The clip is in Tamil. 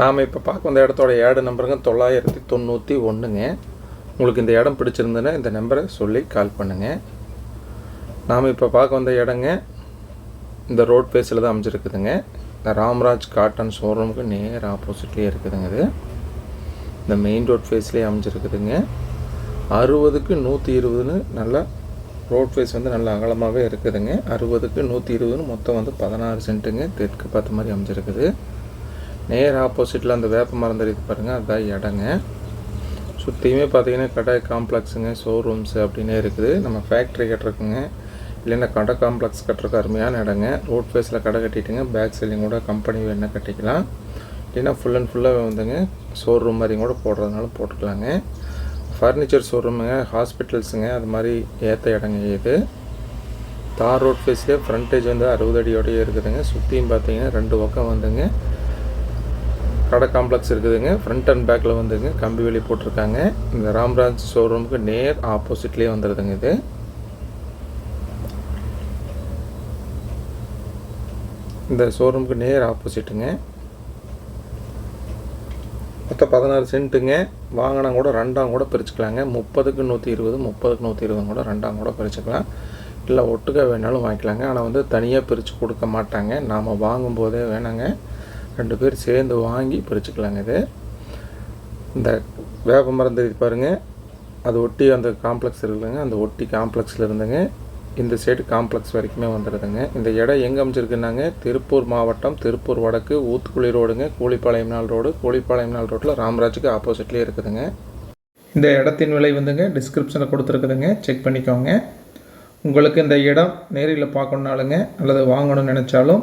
நாம் இப்போ பார்க்க வந்த இடத்தோட ஏடு நம்பருங்க தொள்ளாயிரத்தி தொண்ணூற்றி ஒன்றுங்க உங்களுக்கு இந்த இடம் பிடிச்சிருந்ததுன்னா இந்த நம்பரை சொல்லி கால் பண்ணுங்கள் நாம் இப்போ பார்க்க வந்த இடங்க இந்த ரோட் ஃபேஸில் தான் அமைஞ்சிருக்குதுங்க. இந்த ராம்ராஜ் காட்டன் ஷோரூமுக்கு நேர் ஆப்போசிட்லேயே இருக்குதுங்க இது. இந்த மெயின் ரோட் ஃபேஸ்லேயே அமைஞ்சிருக்குதுங்க. அறுபதுக்கு நூற்றி இருபதுன்னு நல்லா ரோட் ஃபேஸ் வந்து நல்ல அகலமாகவே இருக்குதுங்க. அறுபதுக்கு நூற்றி இருபதுன்னு மொத்தம் வந்து பதினாறு சென்ட்டுங்க தெற்கு பார்த்த மாதிரி அமைஞ்சிருக்குது. நேர் ஆப்போசிட்டில் அந்த வேப்ப மரம் தெரியுது பாருங்கள் அதுதான் இடங்க சுற்றியுமே பார்த்தீங்கன்னா கடை காம்ப்ளெக்ஸுங்க ஷோரூம்ஸு அப்படின்னே இருக்குது. நம்ம ஃபேக்ட்ரி கட்டுறக்குங்க இல்லைன்னா கடை காம்ப்ளெக்ஸ் கட்டுறக்கு அருமையான இடங்க. ரோட் ஃபேஸில் கடை கட்டிட்டுங்க பேக் செல்லிங் கூட கம்பெனி வேணால் கட்டிக்கலாம். இல்லைன்னா ஃபுல் அண்ட் ஃபுல்லாக வந்துங்க ஷோரூம் மாதிரி கூட போடுறதுனால போட்டுக்கலாங்க. ஃபர்னிச்சர் ஷோரூமுங்க ஹாஸ்பிட்டல்ஸுங்க அது மாதிரி ஏற்ற இடங்க இது. தார் ரோட் ஃபேஸ்லேயே ஃப்ரண்டேஜ் வந்து அறுபது அடியோடய இருக்குதுங்க. சுற்றியும் பார்த்தீங்கன்னா ரெண்டு பக்கம் வந்துங்க. கடை காம்ப்ளெக்ஸ் இருக்குதுங்க. ஃப்ரண்ட் அண்ட் பேக்கில் வந்துங்க கம்பி வெளி போட்டிருக்காங்க. இந்த ராம்ராஜ் ஷோரூமுக்கு நேர் ஆப்போசிட்லேயே வந்துடுதுங்க இது. இந்த ஷோரூமுக்கு நேர் ஆப்போசிட்டுங்க மொத்தம் பதினாறு சென்ட்டுங்க. வாங்கினா கூட ரெண்டாம் கூட பிரிச்சுக்கலாங்க. முப்பதுக்கு நூற்றி இருபது முப்பதுக்கு நூற்றி இருபது கூட ரெண்டாம் கூட பிரிச்சுக்கலாம். இல்லை ஒட்டுக்க வேணாலும் வாங்கிக்கலாங்க. ஆனால் வந்து தனியாக பிரித்து கொடுக்க மாட்டாங்க. நாம் வாங்கும்போதே வேணாங்க. ரெண்டு பேர் சேர்ந்து வாங்கி பிரிச்சுக்கலாங்க இது. இந்த வேப்ப மரம் தெரியுது பாருங்கள் அது ஒட்டி அந்த காம்ப்ளெக்ஸ் இருக்குதுங்க. அந்த ஒட்டி காம்ப்ளெக்ஸில் இருந்துங்க. இந்த சைடு காம்ப்ளெக்ஸ் வரைக்குமே வந்துடுதுங்க இந்த இடம் எங்கே அமைச்சிருக்குன்னாங்க திருப்பூர் மாவட்டம் திருப்பூர் வடக்கு ஊத்துக்குழி ரோடுங்க. கூலிப்பாளையம் நாள் ரோடு. கூலிப்பாளையம் நாள் ரோட்டில் ராமராஜுக்கு ஆப்போசிட்லேயே இருக்குதுங்க. இந்த இடத்தின் விலை வந்துங்க டிஸ்கிரிப்ஷனில் கொடுத்துருக்குதுங்க. செக் பண்ணிக்கோங்க. உங்களுக்கு இந்த இடம் நேரில் பார்க்கணுனாலுங்க அல்லது வாங்கணும்னு நினச்சாலும்